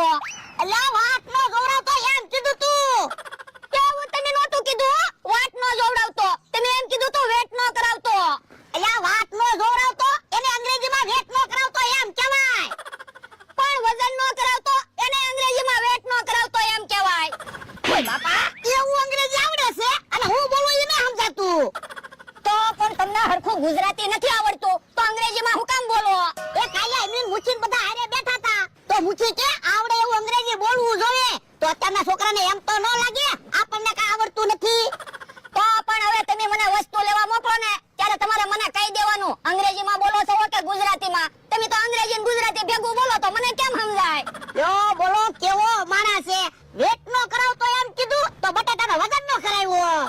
જોવડાવતો અલ્યા વાત નો ગૌરવતો એમ કીધું તું. કેવું તમે નહોતું કીધું વાટ નો જોવડાવતો. તમે એમ કીધું તું વેટ નો કરાવતો. અલ્યા વાત નો ગૌરવતો એને અંગ્રેજીમાં વેટ નો કરાવતો એમ કહેવાય. પણ વજન નો કરાવતો? એને અંગ્રેજીમાં વેટ નો કરાવતો એમ કહેવાય. ઓય બાપા એવું અંગ્રેજી આવડે છે? અને હું બોલું ઈ ન સમજાતું. તો પણ તમને હરખું ગુજરાતી નથી આવડતું. તો અંગ્રેજીમાં હું કામ બોલો? એ કાલે એમની મુચીન બધા હારે બેઠા હતા. તો કે બોલવું જોઈએ. તો અત્યારના છોકરાને એમ તો ન લાગે આપણને કાંઈ આવડતું નથી. તો પણ હવે તમે મને વસ્તુ લેવા મોકલો ને ત્યારે તમારે મને કહી દેવાનું. અંગ્રેજીમાં બોલો છો કે ગુજરાતીમાં? તમે તો અંગ્રેજી ને ગુજરાતી ભેગું બોલો તો મને કેમ સમજાય? યો બોલો કેવો માણસ છે? વેટ નો કરાવતો એમ કીધું તો બટાટાનો વજન નો કરાવ્યો.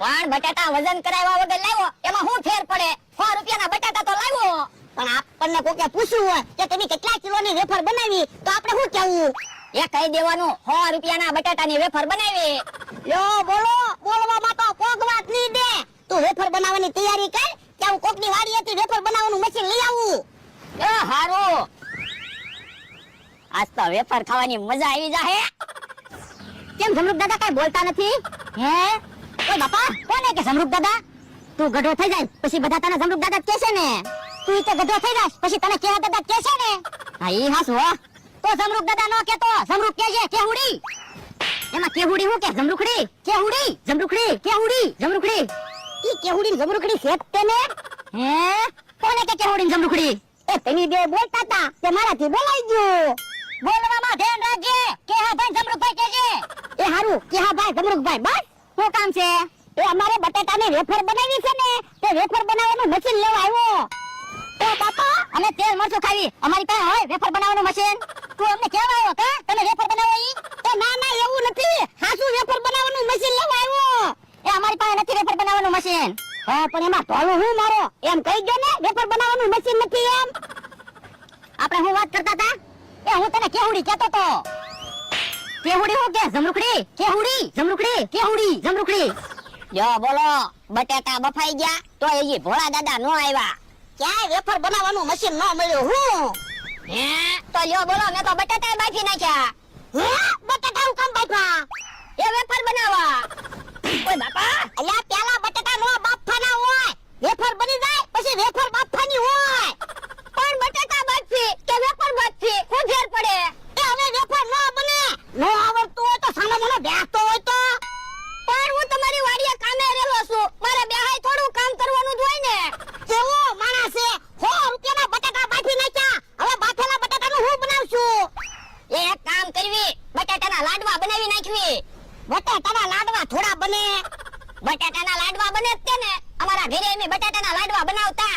પણ બટાટા વજન કરાવ્યા વગર લાવ્યો એમાં શું ફેર પડે? સો રૂપિયાના બટાટા તો લાવ્યો. પણ આપણને કોકે પૂછ્યું હોય કે તમે કેટલા કિલોની વેફર બનાવી તો આપણે શું કહેવું? એ કહી દેવાનું સો રૂપિયાના બટાટાની વેફર બનાવી. યો બોલો બોલવામાં તો પોગવાત નહીં દે. તું વેફર બનાવવાની તૈયારી કર કે હું કોકની હતી વેફર બનાવવાનું મશીન લઈ આવું. એ હારું. આજ તો વેફર ખાવાની મજા આવી જાહે. કેમ સમૃદ્ધ દાદા કઈ બોલતા નથી? હે? ઓય બાપા કોને કે સમૃદ્ધ દાદા? તું ગઢો થઈ જાય પછી બધા તને સમૃદ્ધ દાદા કહેશે ને. તું ઈ તો ગઢો થઈ જાય પછી તને કેવા દાદા કહેશે ને. હા ઈ હાસ હો. તો સમરૂપ દાદા નો કેતો. સમરૂપ કહેજે, કેહુડી. એમાં કેહુડી હું કે? જમરૂખડી? કેહુડી? જમરૂખડી? કેહુડી? જમરૂખડી? ઈ કેહુડી જમરૂખડી છે તેને. હે? કોને કે કેહુડી જમરૂખડી? એ તની બે બોલતા તા. તે મારાથી બોલાઈ ગયો. બોલવામાં ધ્યાન રાખજે. કે હા ભાઈ જમરૂખભાઈ કહેજે. એ હારું. કે હા ભાઈ જમરૂખભાઈ, બસ. શું કામ છે? એ અમારે બટેટાની વેફર બનાવી છે ને. તે વેફર બનાવવાનું મશીન લેવા આવ્યો. તો બાપા અને તેલ મરચું ખાવી અમારી પાસે હોય વેફર બનાવવાનું મશીન તું અમને કેવા તમે વેફર બનાવો ઈ? તો ના ના, એવું નથી. હાસુ વેફર બનાવવાનું મશીન લેવા આવ્યો? એ અમારી પાસે નથી વેફર બનાવવાનું મશીન હા, પણ એમાં ટોલું હું મારો? એમ કહી દો ને, વેફર બનાવવાનું મશીન નથી એમ. આપણે હું વાત કરતા હતા? એ હું તને કેવડી કહેતો તો. કેવડી હું કે? જમરૂખડી? કેહુડી? જમરૂખડી? કેહુડી? જમરૂખડી? જો, બોલો બટેટા બફાઈ ગયા, તો એ ભોળા દાદા નો આવ્યા. ક્યાંય વેફર બનાવવાનું મશીન ન મળ્યું, હે? તો લ્યો બોલો મેં તો બટાટા બાફી નાખ્યા. હે? બટાટા હું કામ બાફા? એ વેફર બનાવવા. ઓય બાપા. અલ્યા પેલા બટાટા નો બાફવાના હોય. વેફર બની જાય પછી વેફર બાફવાની હોય. પણ બટાટા બાફી કે વેફર બાફી શું ફેર પડે. એ હવે વેફર ન બને. નો આવડતું હોય તો સામે મને બેસતો બને બટાટાના લાડવા બને જ ને? અમારા ઘરે એમ બટાટાના લાડવા બનાવતા.